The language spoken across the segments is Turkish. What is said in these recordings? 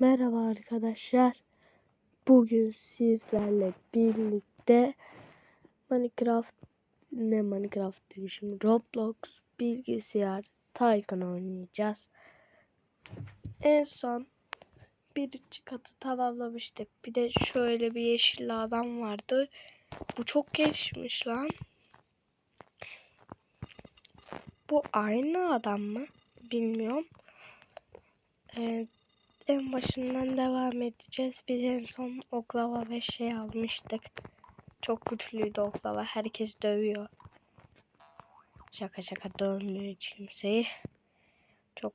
Merhaba arkadaşlar. Bugün sizlerle birlikte Minecraft ne Minecraft demişim Roblox bilgisayar Tycoon oynayacağız. En son birinci katı tamamlamıştık. Bir de şöyle bir yeşil adam vardı. Bu çok gelişmiş lan. Bu aynı adam mı? Bilmiyorum. Ee, en başından devam edeceğiz. Biz en son oklava ve şey almıştık. Çok güçlüydü oklava. Herkes dövüyor. Şaka şaka dövmüyor hiç kimseyi. Çok.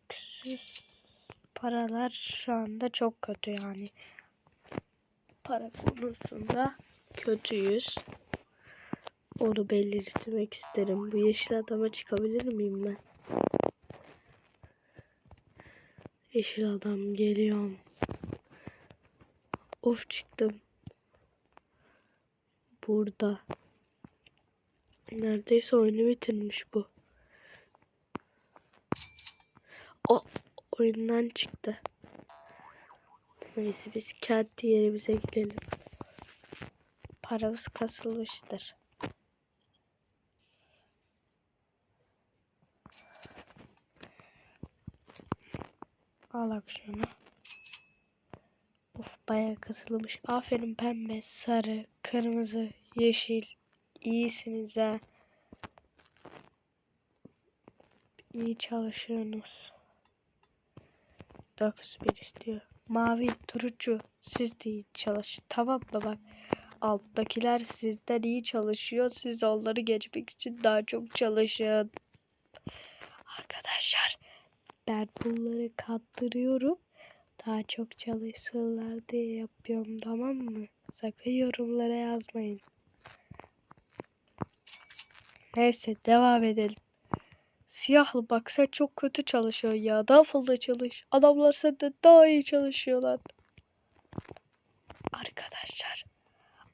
Paralar şu anda çok kötü yani. Para konusunda kötüyüz. Onu belirtmek isterim. Bu yeşil adama çıkabilir miyim ben? Yeşil adam geliyorum. Of çıktım. Burada. Neredeyse oyunu bitirmiş bu. O oyundan çıktı. Neyse biz kendi yerimize gidelim. Paramız kasılmıştır. Al şunu. Of bayağı kasılmış. Aferin pembe, sarı, kırmızı, yeşil. İyisiniz ha. İyi çalışıyorsunuz. 9 bir istiyor. Mavi, turuncu. Siz de iyi çalışın. Tamam mı bak. Alttakiler sizden iyi çalışıyor. Siz onları geçmek için daha çok çalışın. Ben bunları kattırıyorum. Daha çok çalışsınlar diye yapıyorum tamam mı? Sakın yorumlara yazmayın. Neyse devam edelim. Siyahlı bak sen çok kötü çalışıyor ya. Daha fazla çalış. Adamlar senden daha iyi çalışıyorlar. Arkadaşlar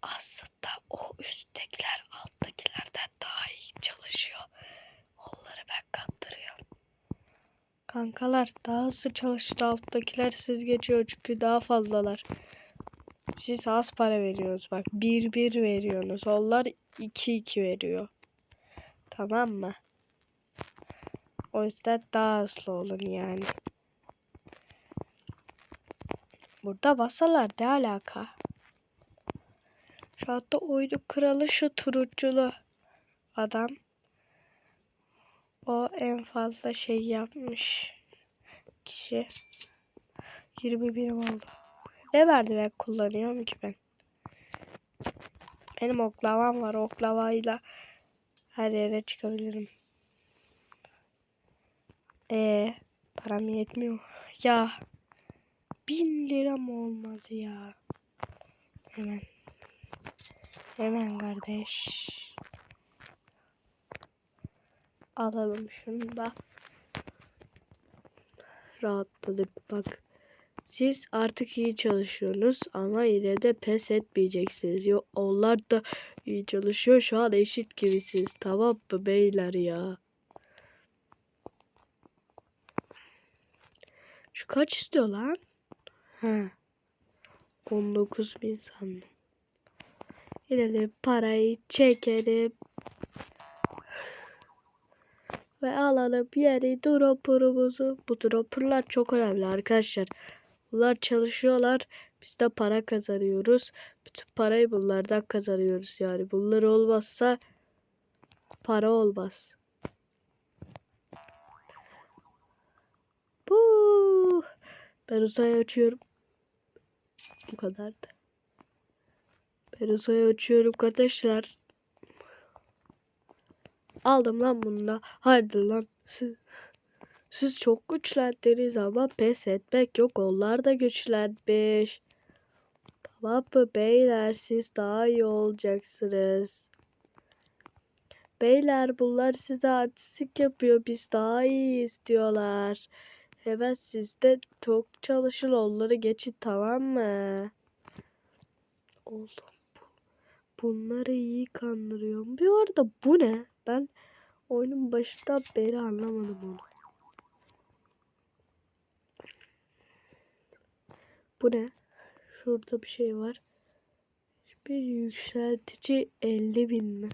aslında o üsttekiler alttakilerden daha iyi çalışıyor. Onları ben kattırıyorum. Kankalar daha hızlı çalışın alttakiler siz geçiyor çünkü daha fazlalar. Siz az para veriyorsunuz bak 1-1 veriyorsunuz. Onlar 2-2 veriyor. Tamam mı? O yüzden daha hızlı olun yani. Burada masalar ne alaka? Şu anda oyunu kralı şu turunculu adam. O en fazla şey yapmış kişi. 20 birim oldu. Ne verdi ben kullanıyorum ki ben? Benim oklavam var. Oklavayla her yere çıkabilirim. Ee, param yetmiyor. Ya bin liram olmadı ya. Hemen. Hemen kardeş. Alalım şunu da. Rahatladık bak. Siz artık iyi çalışıyorsunuz ama yine de pes etmeyeceksiniz. Yok onlar da iyi çalışıyor. Şu an eşit gibisiniz. Tamam mı beyler ya? Şu kaç istiyor lan? He. 19 bin sandım. De parayı çekelim. Ve alalım yeni dropper'ımızı. Bu dropper'lar çok önemli arkadaşlar. Bunlar çalışıyorlar. Biz de para kazanıyoruz. Bütün parayı bunlardan kazanıyoruz yani. Bunlar olmazsa para olmaz. Bu ben uzaya uçuyorum. Bu kadardı. Ben uzaya uçuyorum arkadaşlar. Aldım lan bununla. Hadi lan. Siz, siz çok güçlendiniz ama pes etmek yok. Onlar da güçlenmiş. Tamam mı beyler siz daha iyi olacaksınız. Beyler bunlar size artistik yapıyor. Biz daha iyi istiyorlar. Hemen siz de çok çalışın onları geçin tamam mı? Oğlum bu. Bunları iyi kandırıyorum. Bir arada bu ne? Ben oyunun başından beri anlamadım onu. Bu ne? Şurada bir şey var. Bir yükseltici 50 bin mi?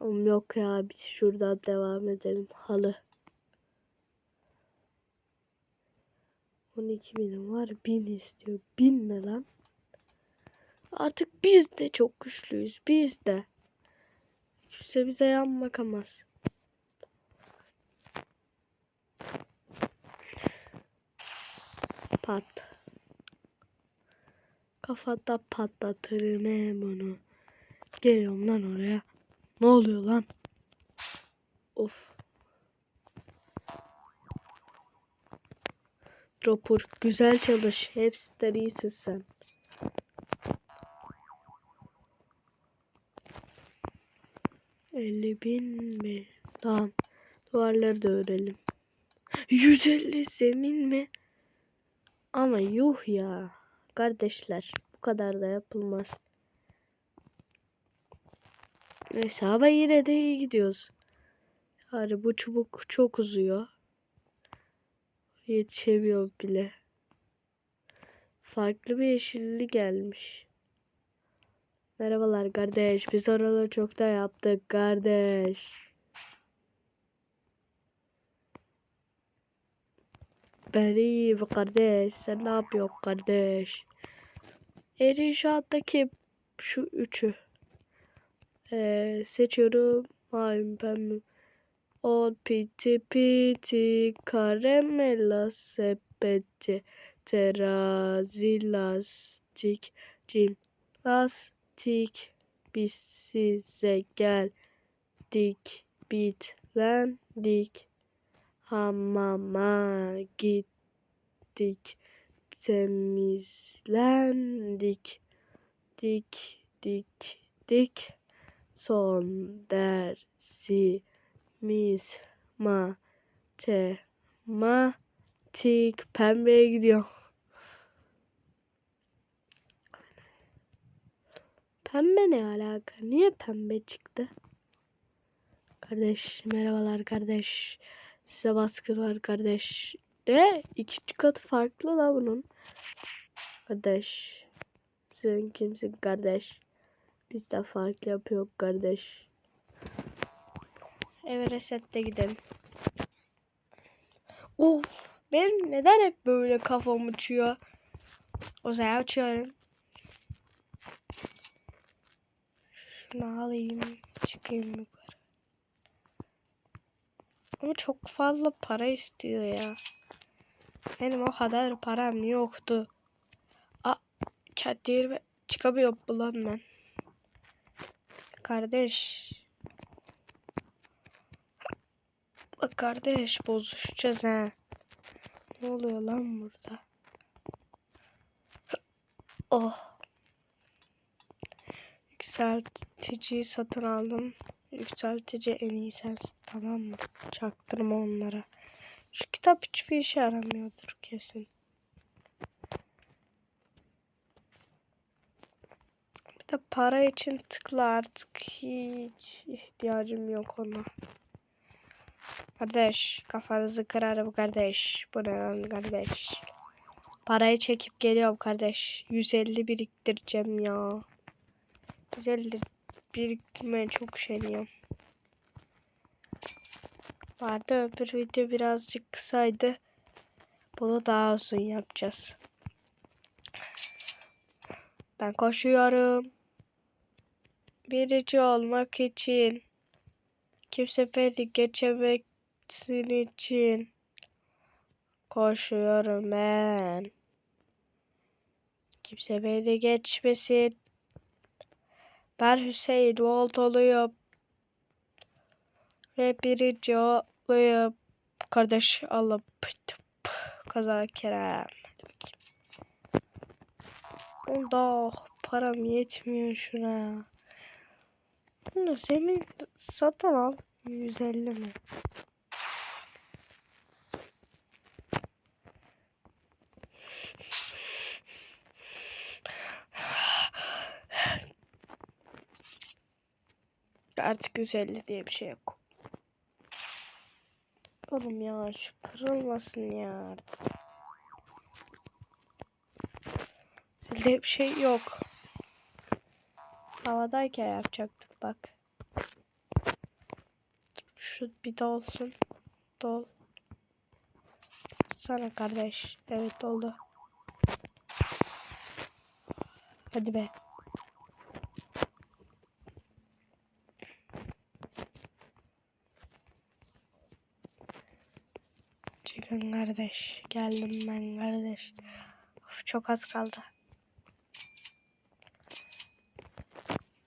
Oğlum yok ya biz şuradan devam edelim. Halı. 12 binim var. 1000 istiyor. 1000 ne lan? Artık biz de çok güçlüyüz. Biz de. Kimse bize yan bakamaz. Pat. Kafada patlatırım he bunu. Geliyorum lan oraya. Ne oluyor lan? Of. Dropper güzel çalış. Hepsinden iyisin sen. Elli bin mi? Tamam. Duvarları da örelim. 150 zemin mi? Ama yuh ya. Kardeşler bu kadar da yapılmaz. Neyse ama yine de iyi gidiyoruz. Yani bu çubuk çok uzuyor. Yetişemiyorum bile. Farklı bir yeşilli gelmiş. Merhabalar kardeş. Biz oraları çok da yaptık kardeş. Ben iyiyim kardeş. Sen ne yapıyorsun kardeş? En inşaattaki şu üçü. Ee, seçiyorum. Mavi pembe. O piti piti karamela sepeti terazi lastik cim lastik biz size geldik bitlendik. Hamama gittik temizlendik dik dik dik. Son dersimiz matematik. Pembeye gidiyor. Pembe ne alaka? Niye pembe çıktı? Kardeş merhabalar kardeş. Size baskı var kardeş. De iki katı farklı la bunun. Kardeş. Sen kimsin kardeş? Biz de fark yapıyor kardeş. Eve resetle gidelim. Of. Benim neden hep böyle kafam uçuyor? O zaman açıyorum. Şunu alayım. Çıkayım yukarı. Ama çok fazla para istiyor ya. Benim o kadar param yoktu. A çadır çıkamıyor bulan ben. Kardeş. Bak kardeş bozuşacağız ha. Ne oluyor lan burada? Oh. Yükselticiyi satın aldım. Yükseltici en iyi sensin tamam mı? Çaktırma onlara. Şu kitap hiçbir işe yaramıyordur kesin. Bir de para için tıkla artık hiç ihtiyacım yok ona. Kardeş kafanızı kırarım kardeş. Bu ne lan kardeş. Parayı çekip geliyorum kardeş. 150 biriktireceğim ya. 150 biriktirmeye çok üşeniyorum. Vardı öbür video birazcık kısaydı. Bunu daha uzun yapacağız. Ben koşuyorum. Birinci olmak için. Kimse beni geçemeksin için. Koşuyorum ben. Kimse beni geçmesin. Ben Hüseyin Bolt oluyorum. Ve birinci oluyorum. Kardeş alıp kaza Kerem. Bakayım. Onda param yetmiyor şuna. Bunu zemin satın al. 150 mi? Artık 150 diye bir şey yok. Oğlum ya şu kırılmasın ya artık. öyle bir şey yok. Havadayken yapacaktık bak. Şu bir dolsun. Dol. Sana kardeş. Evet doldu. Hadi be. Kardeş. Geldim ben kardeş. Of, çok az kaldı.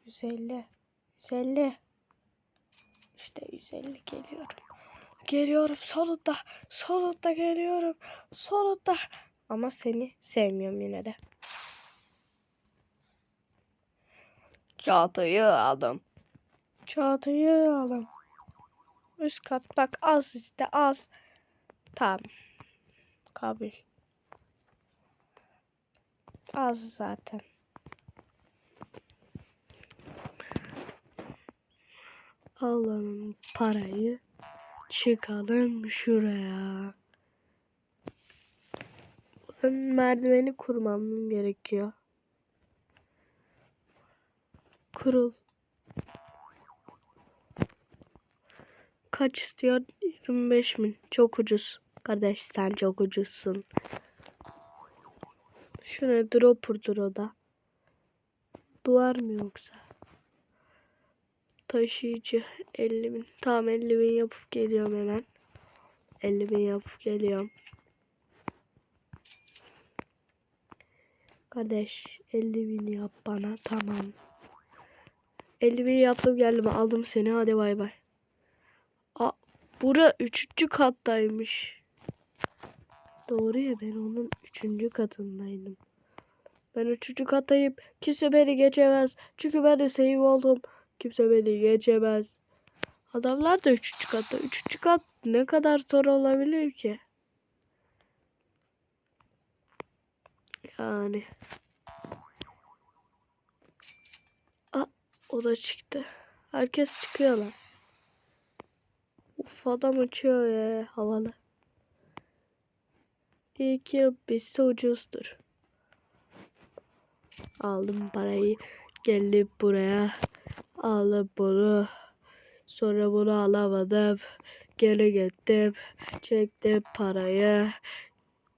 150. 150. İşte 150 geliyorum. Geliyorum sonunda. Sonunda geliyorum. Sonunda. Ama seni sevmiyorum yine de. Çağatay'ı aldım. Çağatay'ı aldım. Üst kat bak az işte az. Tamam. Kabul. Az zaten. Alalım parayı. Çıkalım şuraya. Ben merdiveni kurmam gerekiyor. Kurul. Kaç istiyor? 25 bin. Çok ucuz. Kardeş sen çok ucuzsun. Şu ne dropper'dur o da. Duvar mı yoksa? Taşıyıcı 50 bin. Tamam 50 bin yapıp geliyorum hemen. 50 bin yapıp geliyorum. Kardeş 50 bin yap bana tamam. 50 bin yaptım geldim aldım seni hadi bay bay. Aa, bura 3. kattaymış. Doğru ya ben onun 3. katındaydım. Ben 3. kattayım. Kimse beni geçemez. Çünkü ben de save oldum. Kimse beni geçemez. Adamlar da 3. katta. 3. kat ne kadar zor olabilir ki? Yani. Aa, o da çıktı. Herkes çıkıyor lan. Uf adam uçuyor ya havalı. İyi ki bizse ucuzdur. Aldım parayı. Geldim buraya. Aldım bunu. Sonra bunu alamadım. Geri gittim. Çektim parayı.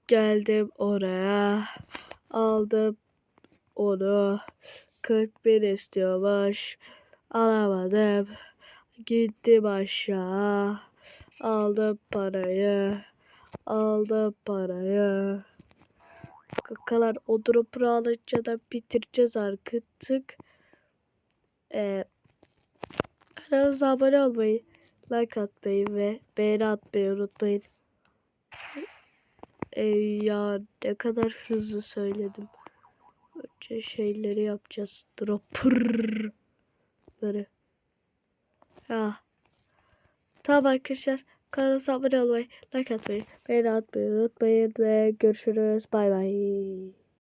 Geldim oraya. Aldım onu. 41 istiyormuş. Alamadım. Gittim aşağı. Aldım parayı. Aldım parayı. Kakalar o drop'u alınca da bitireceğiz artık. Ee, kanalımıza abone olmayı, like atmayı ve beğeni atmayı unutmayın. Ee, ya ne kadar hızlı söyledim. Önce şeyleri yapacağız. Dropper'ları. Ya. Tamam arkadaşlar. Kanalımıza abone olmayı, like atmayı, beğeni atmayı unutmayın ve görüşürüz. Bay bay.